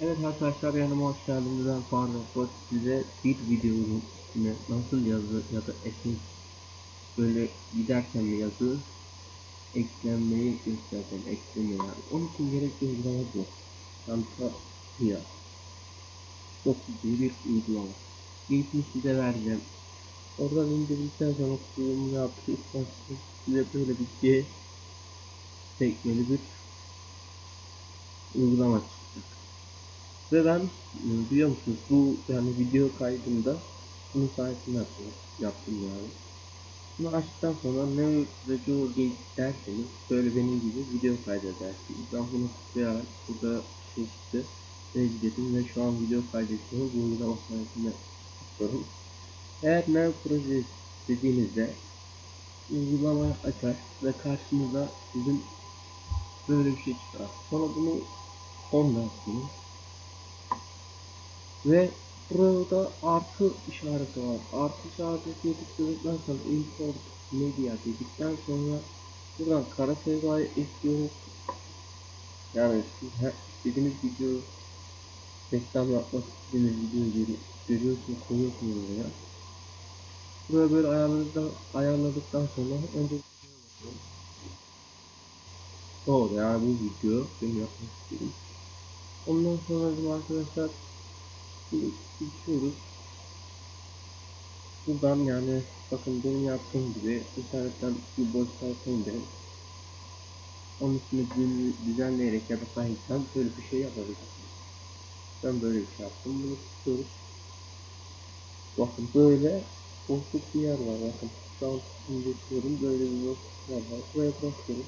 Evet arkadaşlar yanıma hoş geldiniz. Ben Faruk Koç. Size bir videonun içine nasıl yazı ya da esin böyle giderken mi yazı eklenmeyi göstereceğim. Ekleme yani. Onun için gerekli uygulama bu. Kanta Hia. Çok iyi bir uygulama. Linkini size vereceğim. Oradan indirdikten sonra kurulumu yaptıktan size böyle bir G sekmeli bir uygulama. Ve ben e, biliyor musunuz bu yani video kaydında bunun sayesinde yaptım, yaptım yani. Bunu açtıktan sonra ne video game derseniz böyle benim gibi video kaydedersiniz. Ben bunu tıklayarak burada şey çıktı. dedim ve şu an video kaydediyorum. Bu uygulama sayesinde yapıyorum. Eğer ne proje dediğinizde uygulamayı açar ve karşınıza sizin böyle bir şey çıkar. Sonra bunu on dersiniz. Ve burada artı işareti var. Artı işareti dedikten sonra import media dedikten sonra buradan kara sevdayı ekliyoruz. Yani siz her istediğiniz video reklam yapmak istediğiniz videoyu görüyorsunuz, koyuyorsunuz oraya. Buraya böyle ayarladıktan, ayarladıktan sonra önce Doğru yani bu video benim yapmak istedim. Ondan sonra bizim arkadaşlar geçiyoruz. Buradan yani bakın benim yaptığım gibi internetten bir boş sayfa indirin. Onun üstüne düzenleyerek ya da sahipten böyle bir şey yapabilirsiniz. Ben böyle bir şey yaptım. Bunu tutuyoruz. Bakın böyle boşluk bir yer var. Bakın şu an indiriyorum. Böyle bir boşluk yer var. Buraya bırakıyoruz.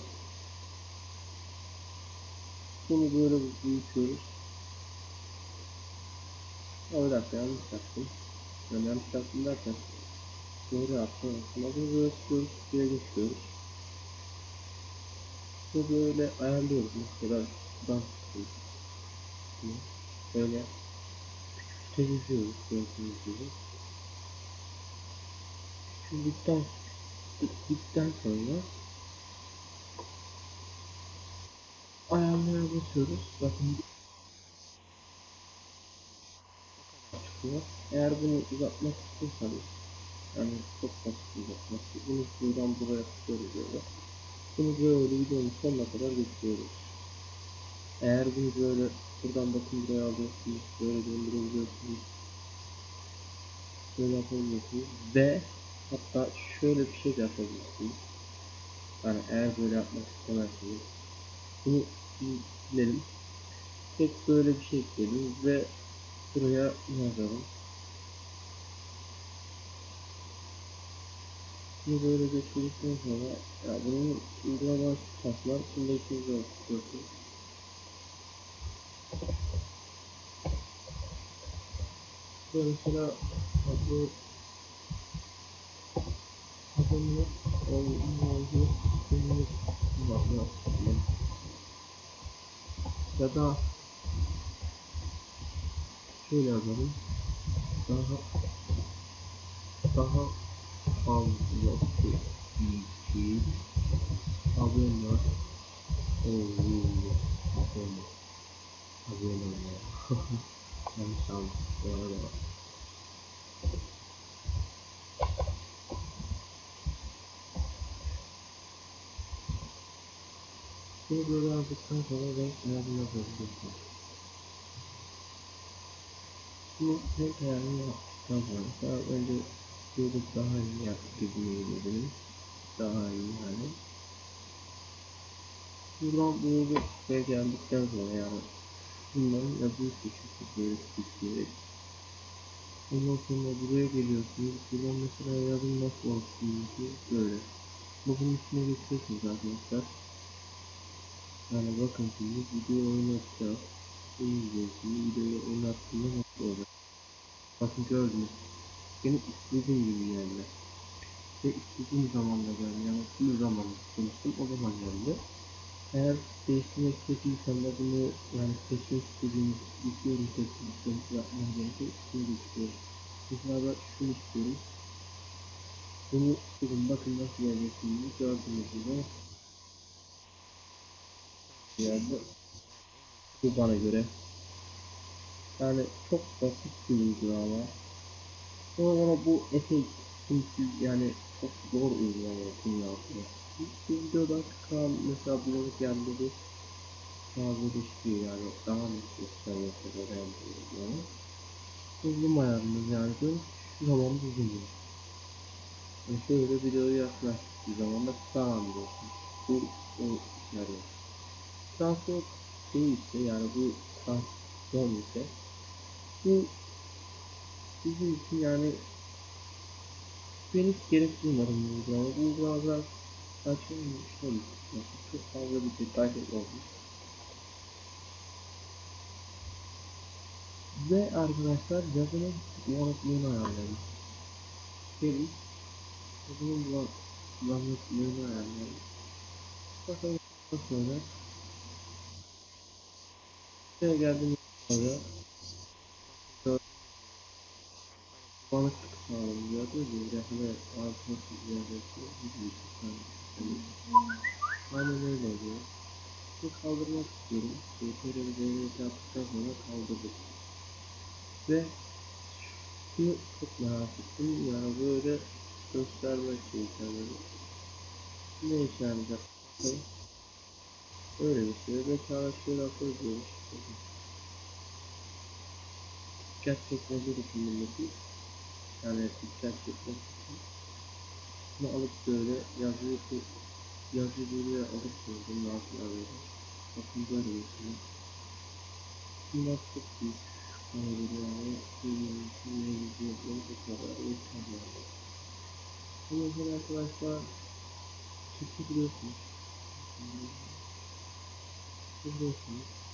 Bunu böyle büyütüyoruz. Ya bir dakika yanlış yaptım. Yani yanlış yaptım derken doğru yaptım. Ama bunu böyle tutuyoruz, suya geçiyoruz. Bunu böyle ayarlıyoruz. Mesela şuradan tutuyoruz. Böyle temizliyoruz gördüğünüz gibi. Küçüldükten bittikten sonra ayarlara basıyoruz. Bakın çıkıyor. Eğer bunu uzatmak istiyorsanız yani çok basit uzatmak bunu buradan buraya tutuyoruz böyle. Bunu böyle videonun sonuna kadar geçiyoruz. Eğer bunu böyle buradan bakın buraya alıyorsunuz, böyle döndürebiliyorsunuz. Böyle yapabiliyorsunuz ve hatta şöyle bir şey de yapabilirsiniz. Yani eğer böyle yapmak istemezseniz bunu silelim. Tek böyle bir şey ekleyelim ve buraya yazalım. Şimdi böyle geçirdikten sonra ya bunun uygulama taslar şimdi ikinci olsun. Böyle mesela bu adamı olmalı ya da şöyle yazalım. Daha daha fazla için abone olun abone abone olun yanlış aldım bu arada Şimdi böyle aldıktan sonra renklerini yazabilirsiniz. Bu ayarını yaptıktan sonra önce şurada daha iyi yaptık gibi geliyor Daha iyi yani. Buradan bu şey geldikten sonra yani bunların yazıyı seçiyorsunuz böyle seçerek. Ondan sonra buraya geliyorsunuz. Buradan mesela yazım nasıl olsun diye böyle. Bunun içine geçiyorsunuz arkadaşlar. Yani bakın şimdi video. İyi şimdi videoyu oynattığımda nasıl olacak? Bakın gördünüz. Benim istediğim gibi geldi. Ve istediğim zamanda geldi. Yani bir zaman konuştum o zaman geldi. Eğer değiştirmek istediysem de bunu yani seçmek istediğiniz video seçmek yapmam gerekiyor. Şimdi istiyorum. Mesela ben şunu istiyorum. Bunu istedim. Bakın nasıl gelecek şimdi. Gördüğünüz gibi yerde bu bana göre Yani çok basit bir uygulama. Sonra bu epey simsiz yani çok zor uygulama dünyasında. Bu videoda çıkan mesela bulanık yerleri sadeleştiriyor yani daha mı medyada yani bu uygulama. Hızlı ayarınız yani şu zaman hızlı. Yani şöyle videoyu yaklaştığı zaman da sağ diyorsun. Bu o yani. Transfer değilse yani bu transfer ise bu bizim için yani ben hiç gerek duymadım bu uygulama. Bu uygulama biraz saçma bir şey olmuş. Çok fazla bir detay olmuş. Ve arkadaşlar yazının bulanıklığını ayarlayın. Gelin yazının bulan- bulanıklığını ayarlayın. Bakalım nasıl olacak. Şuraya geldim oraya. Bulanıklık sağlayın diyordu. Refine altına ziyadesi bir tane. Aynen öyle oluyor. Bunu kaldırmak istiyorum. Devlet yaptıktan sonra kaldırdık. Ve şunu çok merak ettim. Yani böyle göstermek için kendimi. Ne işe yarayacak? Öyle bir şey. Ve çağrışıyor akıl diyor. Dikkat çekmece düşünülmesi. Yani dikkat çekmek için. Bunu alıp böyle yazıyı böyle alıp koydum. Ne yapıyor Bakın böyle. Bunlar çok büyük. Hayır yani. Bilmiyorum. Bilmiyorum. Bilmiyorum. Bu kadar. Yeter yani. Ama mesela arkadaşlar çekebiliyorsunuz. Çekebiliyorsunuz.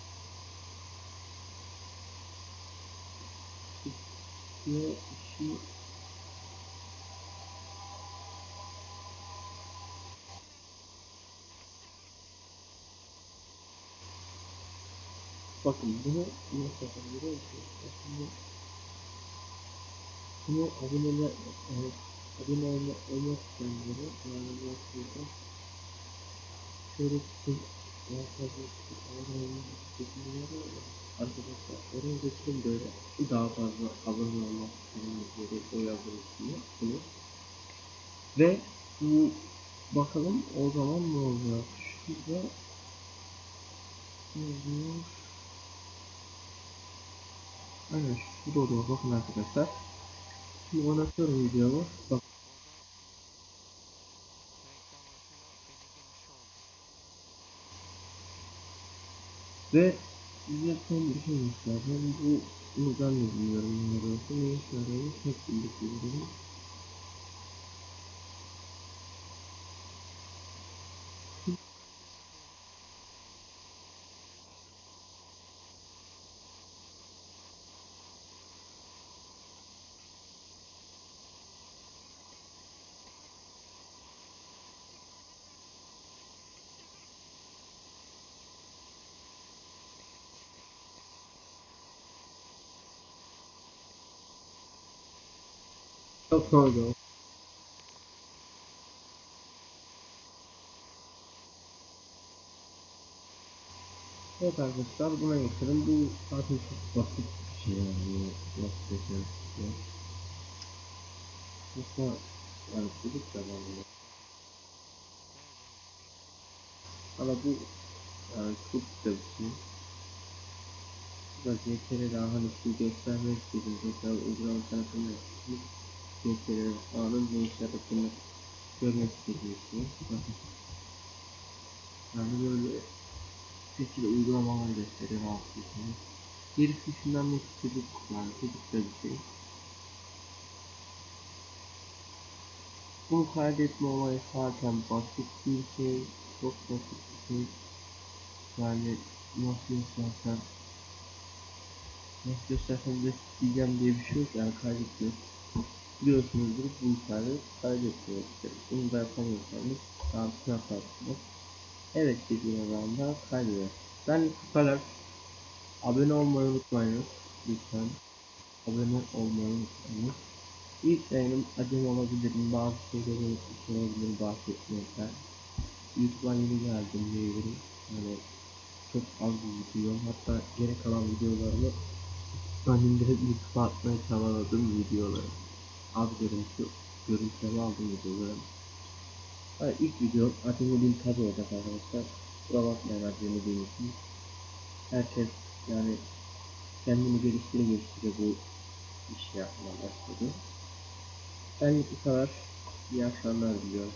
Ve işi Bakın bunu nasıl yapabiliriz? Şimdi bunu aboneler yani abone olma, olmak isteyenlere yani nasıl şöyle bir daha fazla abone olmak isteyenlere arkadaşlar oraya geçin böyle. Daha fazla abone olmak isteyenlere o yazın üstüne ve bu bakalım o zaman ne olacak? Şurada oluyor Aynen şurada oluyor bakın arkadaşlar. Şimdi oynatıyorum videomu. Bak. Ve size son bir şey göstereceğim. Bu bunu ben de bilmiyorum ne işe yarıyor? Hep birlikte. Çok pardon. Evet arkadaşlar buna geçelim. Bu zaten çok basit bir şey yani. Nasıl desem size. Mesela yani çocuk da var burada. Ama bu yani çok güzel bir şey. Biraz yetkili daha hani size göstermek istedim. Mesela uygulama tarafında yetkili anın ne iş yaptığını görmek. Bakın. Yani böyle şekilde uygulamalar gösteriyor altında. Gerisi şundan çocuk yani çocukta bir şey. Bunu kaydetme olayı zaten basit bir şey. Çok basit bir şey. Yani nasıl istersen nasıl istersen de diyeceğim diye bir şey yok yani kaydetmek. Biliyorsunuzdur bu hikayeyi kaydetmiyor işte. Bunu da yapamıyorsanız daha yaparsınız. Evet dediğim anda kaydeder. Ben bu kadar. Abone olmayı unutmayın lütfen. Abone olmayı unutmayın. İlk yayınım acım olabilirim. Bazı şeyleri unutmuş olabilirim bahsetmekten. YouTube'a yeni geldim diyebilirim. Yani çok az bir. Hatta geri kalan videolarımı Önümde YouTube'a atmaya çabaladım videoları. Az görüntü, görüntüleri aldım videoları. Ha, ilk video acemiliğim tabi olacak arkadaşlar. Kusura bakmayın acemiliğim için. Herkes yani kendini geliştire geliştire bu işi yapmaya başladı. Ben bu kadar iyi akşamlar diliyorum.